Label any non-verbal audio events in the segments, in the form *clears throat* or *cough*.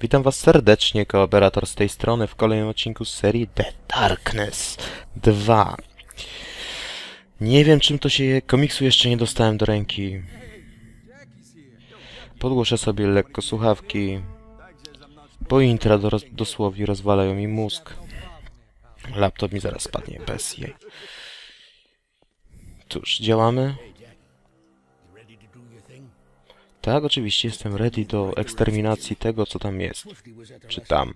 Witam was serdecznie, kooperator z tej strony w kolejnym odcinku z serii The Darkness 2. Nie wiem czym to się je, komiksu jeszcze nie dostałem do ręki. Podgłoszę sobie lekko słuchawki, bo intra do, dosłownie rozwalają mi mózg. Laptop mi zaraz spadnie bez jej. Cóż, działamy? Tak, oczywiście jestem ready do eksterminacji tego, co tam jest. Czy tam.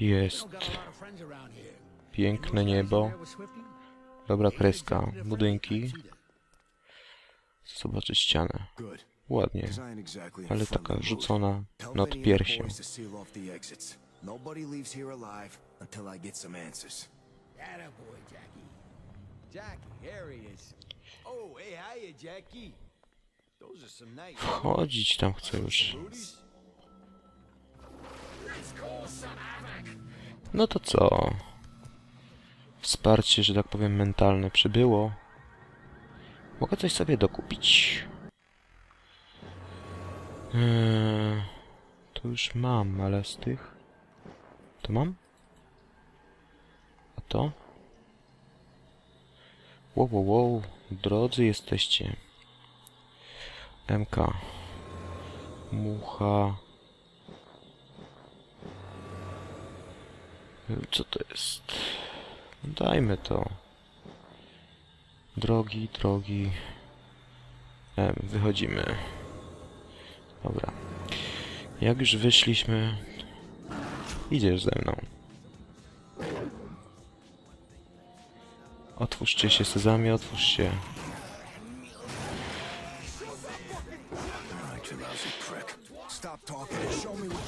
Jest piękne niebo, dobra kreska, budynki. Zobaczyć ścianę. Ładnie, ale taka rzucona nad piersią. Until I get some answers. Attaboy, Jackie. Jackie, here he is. Oh, hey, hiya, Jackie. Those are some nice Chodzić tam chcę już. No to co? Wsparcie, że tak powiem, mentalne przybyło. Mogę coś sobie dokupić. Eee, to już mam, ale z tych... To mam? To? Wow, wow, wow. Drodzy jesteście. MK. Mucha. Co to jest? Dajmy to. Drogi, drogi. Em, wychodzimy. Dobra. Jak już wyszliśmy... Idziesz ze mną.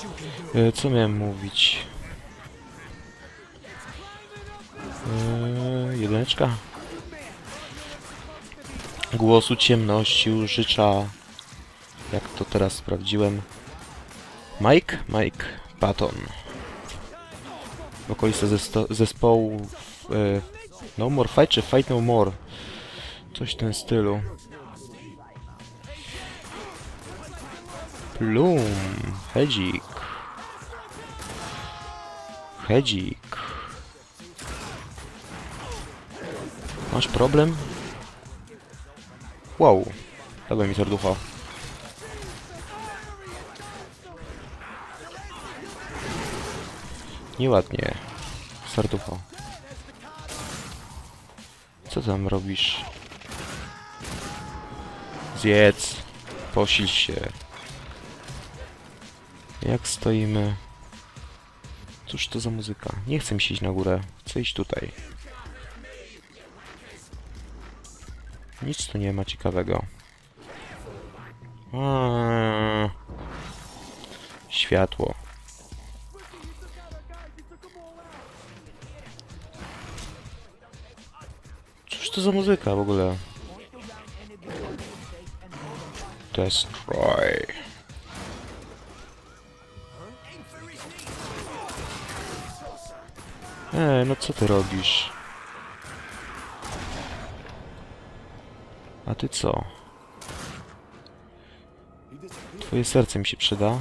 You can do. E, co miałem mówić? E, jedyneczka. Głosu ciemności użycza. Jak to teraz sprawdziłem. Mike? Mike Patton. Wokalista zespołu e, No More Fight czy Fight No More? Coś w tym stylu. Plum. Hedzik. Hedzik. Masz problem? Wow. Dawaj mi serducho. Nieładnie. Serducho. Co tam robisz? Zjedz. Posil się. Jak stoimy? Cóż to za muzyka? Nie chcę mi się iść na górę. Chcę iść tutaj. Nic tu nie ma ciekawego. Eee. Światło. To za muzyka w ogóle? Destroy. Ej, no co ty robisz? A ty co? Twoje serce mi się przyda.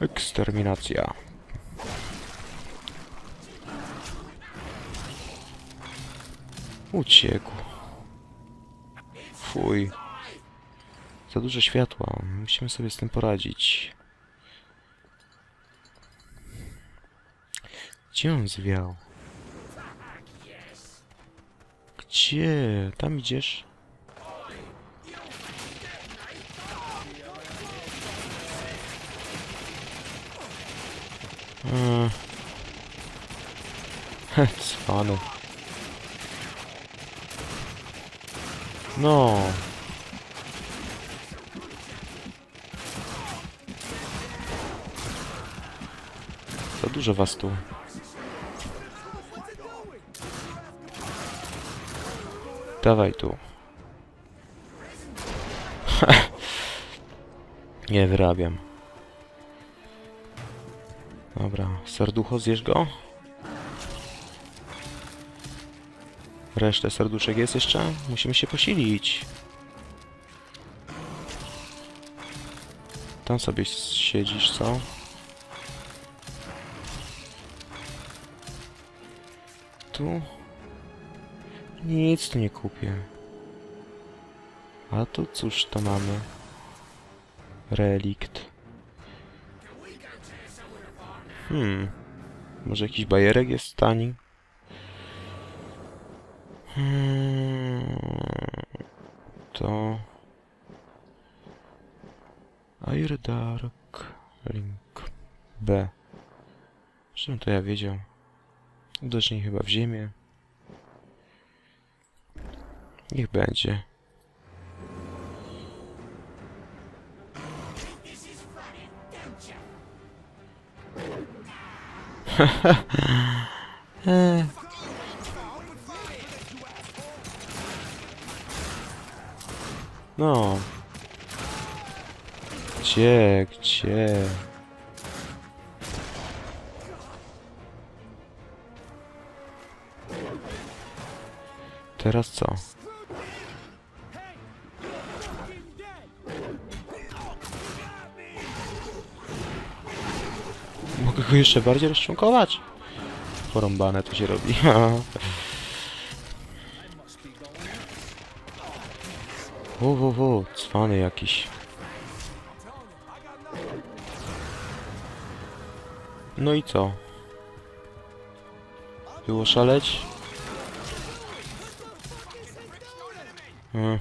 Eksterminacja. Uciekł. Fuj. Za dużo światła. Musimy sobie z tym poradzić. Gdzie on zwiał? Gdzie? Tam idziesz? Eee. *laughs* Cwany. No. Za dużo was tu. Dawaj tu. *laughs* Nie wyrabiam. Dobra, serducho, zjesz go? Resztę serduszek jest jeszcze? Musimy się posilić. Tam sobie siedzisz, co? Tu? Nic tu nie kupię. A tu cóż to mamy? Relikt. Hmm. Może jakiś bajerek jest tani? Hmm. To... Air Dark Link B. Czym to ja wiedział? Uderzenie chyba w ziemię. Niech będzie. Eh. *laughs* No. Gdzie, gdzie? Teraz co? Mogę go jeszcze bardziej rozczłonkować? Porąbane to się robi. *laughs* Wo, wo, cwany jakiś. No i co? Było szaleć? Hmm.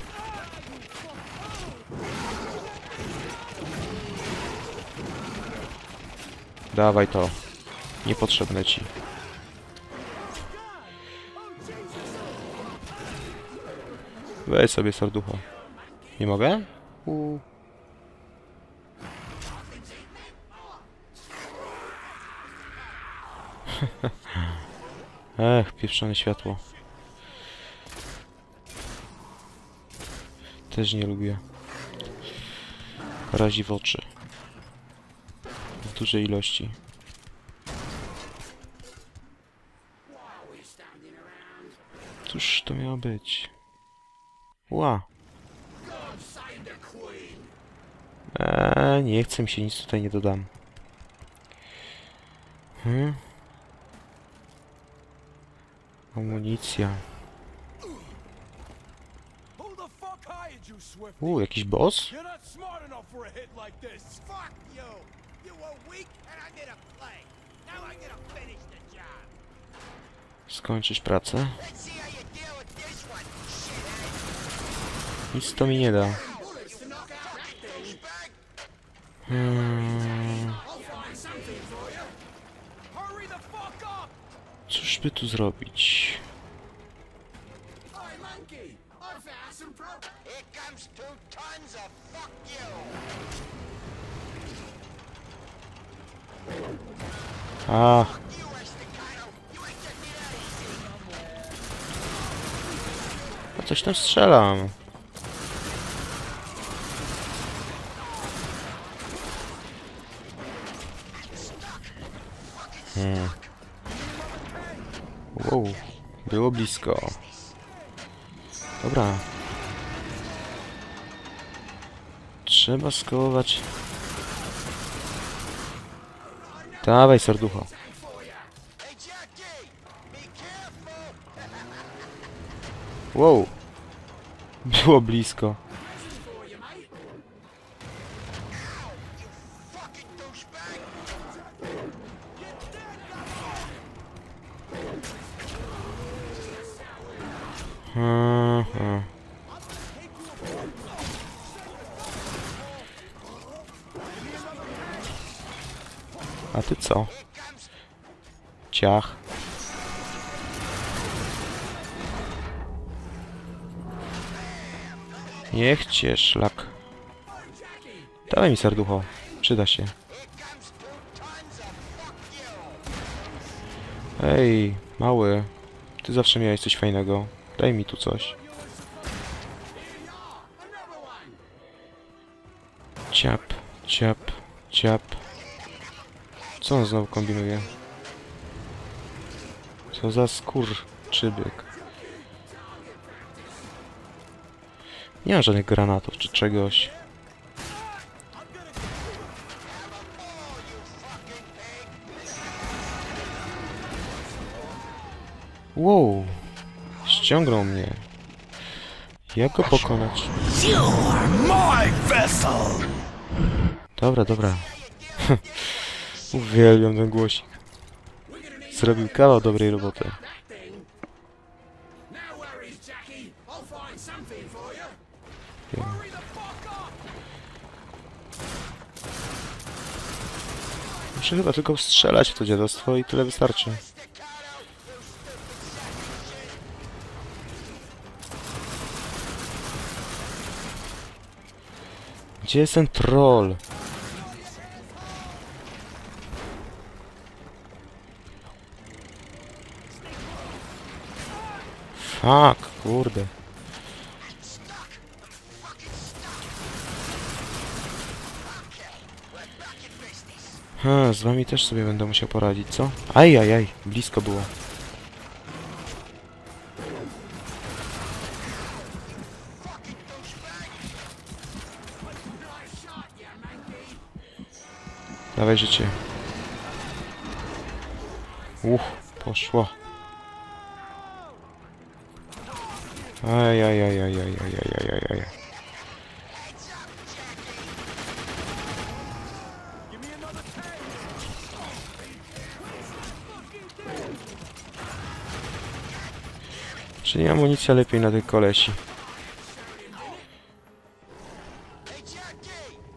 Dawaj to. Niepotrzebne ci. Weź sobie serducho. Nie mogę? U. *laughs* Ech, pieprzone światło. Też nie lubię. Razi w oczy. W dużej ilości. Cóż to miało być? Ła. Eee, nie chcę mi się nic tutaj nie dodam. Hmm? Amunicja. U, jakiś boss? Skończyć pracę. Shithead. Nic to mi nie da. Hmm, cóż by tu zrobić? Hey, monkey! I found some pro... Here comes two tons of fuck you! Ach, You Estacado! You ain't just get out of here! a coś tam strzelam. Hmm. Wow, było blisko. Dobra. Trzeba skołować. Dawaj, serducho. Wow. Było blisko. Ciach. Niech cię szlak. Dawaj mi serducho. Przyda się. Ej, mały. Ty zawsze miałeś coś fajnego. Daj mi tu coś. Ciap, ciap, ciap. Co on znowu kombinuje? Co za skór czybyk. Nie ma żadnych granatów czy czegoś. Wow. Ściągnął mnie. Jak go pokonać? Dobra, dobra. *laughs* Uwielbiam ten głosik zrobił kawał dobrej roboty. Muszę chyba tylko strzelać w to dziadostwo i tyle wystarczy. Gdzie jest ten troll? Fuck, kurde. Ha, z wami też sobie będę musiał poradzić, co? Aj, aj, aj, blisko było. Dawaj życie. Uch, poszło. Aj, aj, aj, aj, aj, aj, aj, aj, aj, aj. Czyli lepiej na tych kolesi.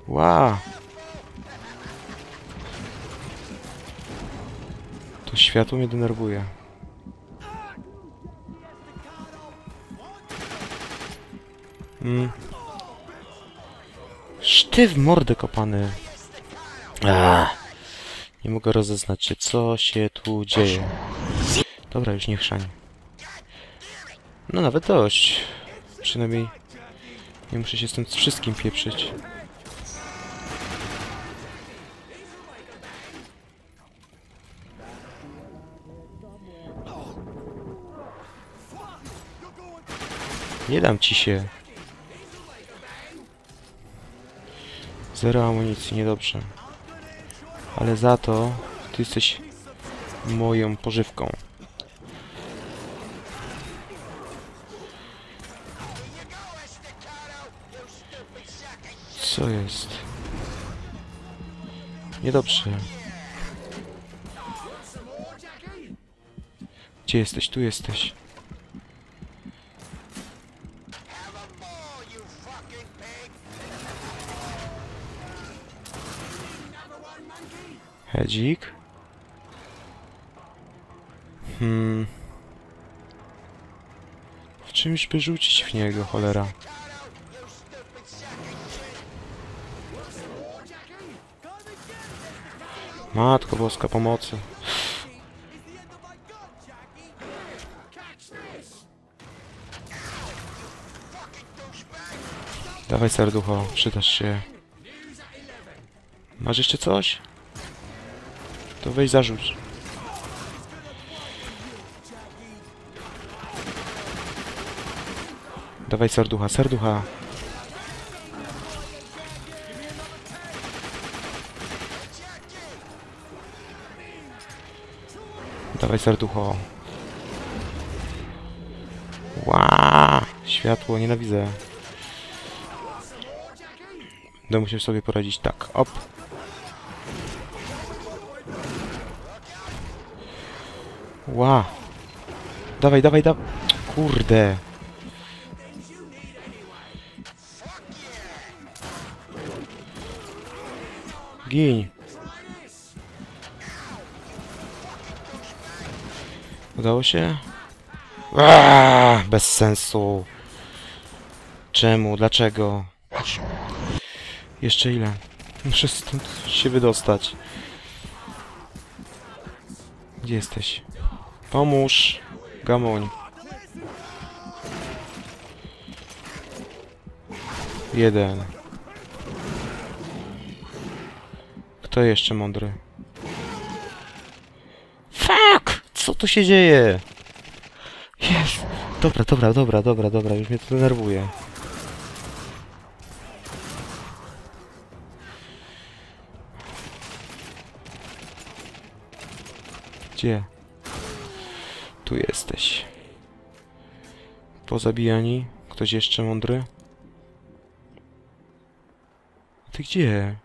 Wow. To światło mnie denerwuje. Mm. Sztyw mordę kopany. Ah. Nie mogę rozeznać się, co się tu dzieje. Dobra, już nie chrzań. No nawet dość. Przynajmniej nie muszę się z tym wszystkim pieprzyć. Nie dam ci się. Zero amunicji, niedobrze. Ale za to ty jesteś moją pożywką. Co jest? Niedobrze. Gdzie jesteś? Tu jesteś. Hedzik. Hmm. W czymś by rzucić w niego, cholera. Matko boska, pomocy. Dawaj serducho, przydasz się. Masz jeszcze coś? To weź zarzuć. Dawaj serducha, serducha. Dawaj serducho. Ła! Światło, nienawidzę. Będę musiał sobie poradzić tak. Op. Ła! Dawaj, dawaj, dawaj. Kurde. Gin. Udało się? Aaaa, bez sensu. Czemu? Dlaczego? Jeszcze ile? Muszę stąd się wydostać. Gdzie jesteś? Pomóż. Gamoń. Jeden. Kto jeszcze mądry? Fuck! Co tu się dzieje? Jest! Dobra, dobra, dobra, dobra, dobra, już mnie to denerwuje. Gdzie? Tu jesteś. Pozabijani? Ktoś jeszcze mądry? Ty gdzie?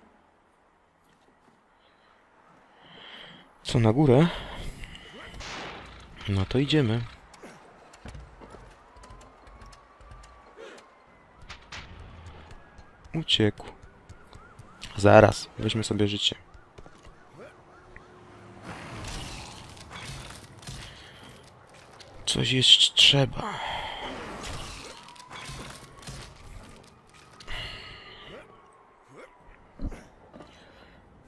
Co, na górę? No to idziemy. Uciekł. Zaraz, weźmy sobie życie. Coś jeszcze trzeba.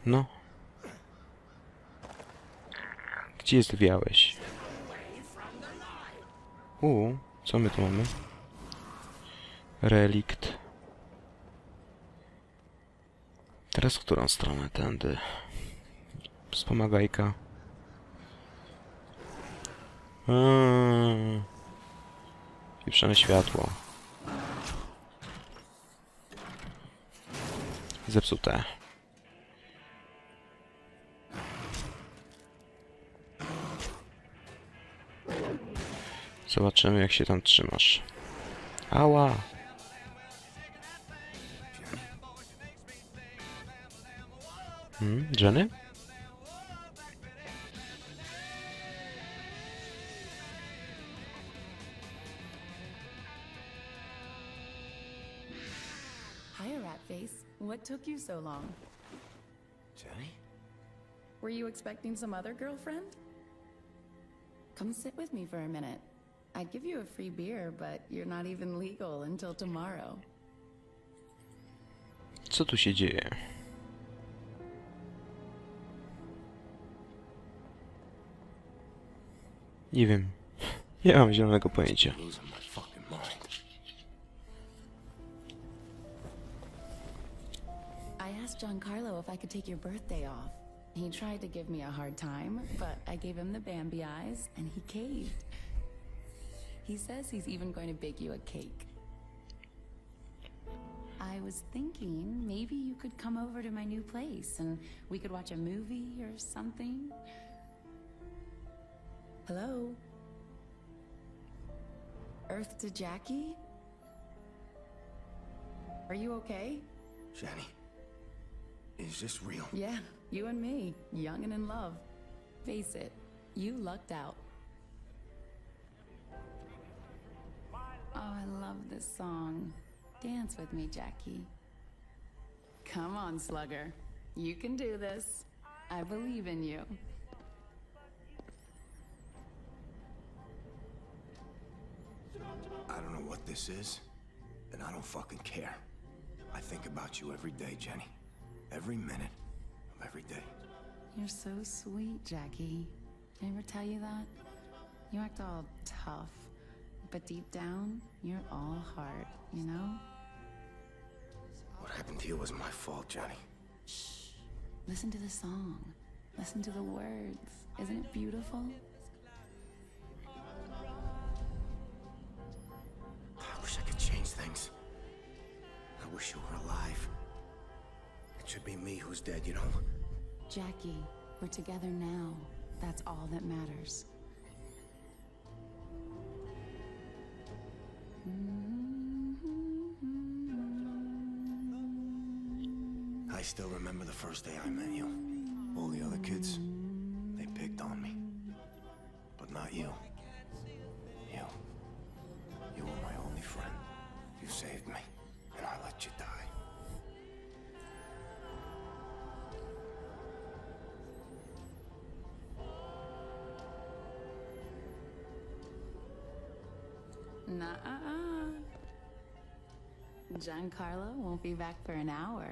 No. Gdzie zwiałeś? U, co my tu mamy? Relikt. Teraz w którą stronę? Tędy. Wspomagajka. Eee. Pieprzone światło. Zepsute. Zobaczymy jak się tam trzymasz. Ała! Hmm, Jenny? Hiya, Ratface. What took you so long? Jenny? Were you expecting some other girlfriend? Come sit with me for a minute. I'd give you a free beer, but you're not even legal until tomorrow. Co tu się dzieje? Nie wiem. Nie mam zielonego pojęcia. Asked Giancarlo if I could take your birthday off. He tried to give me a hard time, but I gave him the Bambi eyes, and he caved. He says he's even going to bake you a cake. I was thinking maybe you could come over to my new place and we could watch a movie or something. Hello? Earth to Jackie? Are you okay? Jenny. Is this real? Yeah, you and me, young and in love. Face it, you lucked out. Oh, I love this song. Dance with me, Jackie. Come on, Slugger. You can do this. I believe in you. I don't know what this is, and I don't fucking care. I think about you every day, Jenny. Every minute of every day. You're so sweet, Jackie. Did I ever tell you that? You act all tough, but deep down, you're all heart, you know? What happened to you was my fault, Johnny. Shh. Listen to the song. Listen to the words. Isn't it beautiful? It should be me who's dead, you know? Jackie, we're together now. That's all that matters. I still remember the first day I met you. All the other kids, Giancarlo won't be back for an hour.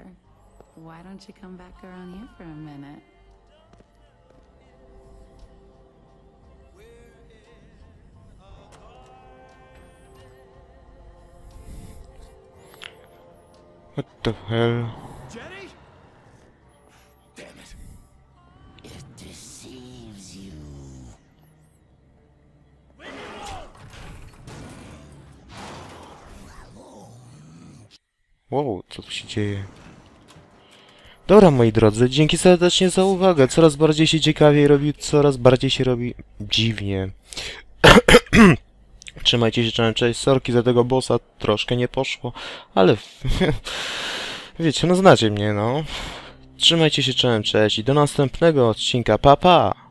Why don't you come back around here for a minute? What the hell? Wow, co tu się dzieje? Dobra, moi drodzy, dzięki serdecznie za uwagę. Coraz bardziej się ciekawiej robi, coraz bardziej się robi dziwnie. *clears throat* Trzymajcie się, czołem, cześć. Sorki za tego bossa, troszkę nie poszło, ale *laughs* wiecie, no znacie mnie, no. Trzymajcie się, czołem, cześć i do następnego odcinka, pa pa!